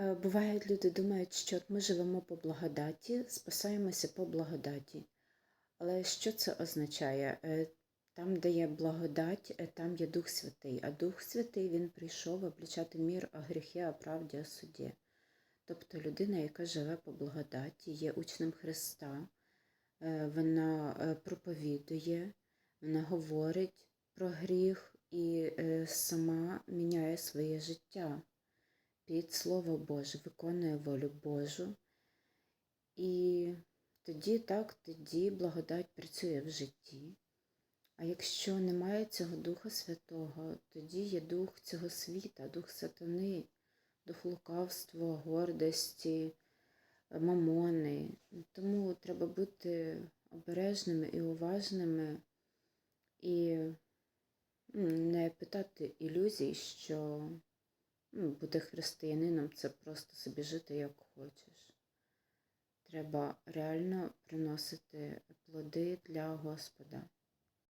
Е, Бувають, люди думають, що ми живемо по благодаті, спасаємося по благодаті. Але що це означає? Е, Там, де є благодать, е, там є Дух Святий. А Дух Святий він прийшов облічати мір о гріхи, о правді, о суді. Тобто людина, яка живе по благодаті, є учнем Христа, вона проповідує, вона говорить про гріх і сама міняє своє життя під Слово Боже, виконує волю Божу. І тоді так, тоді благодать працює в житті. А якщо немає цього Духа Святого, тоді є дух цього світа, дух сатани, дух лукавства, гордості, мамони. Тому треба бути обережними і уважними і не питати ілюзій, що м, бути християнином це просто собі жити як хочеш. Треба реально приносити плоди для Господа.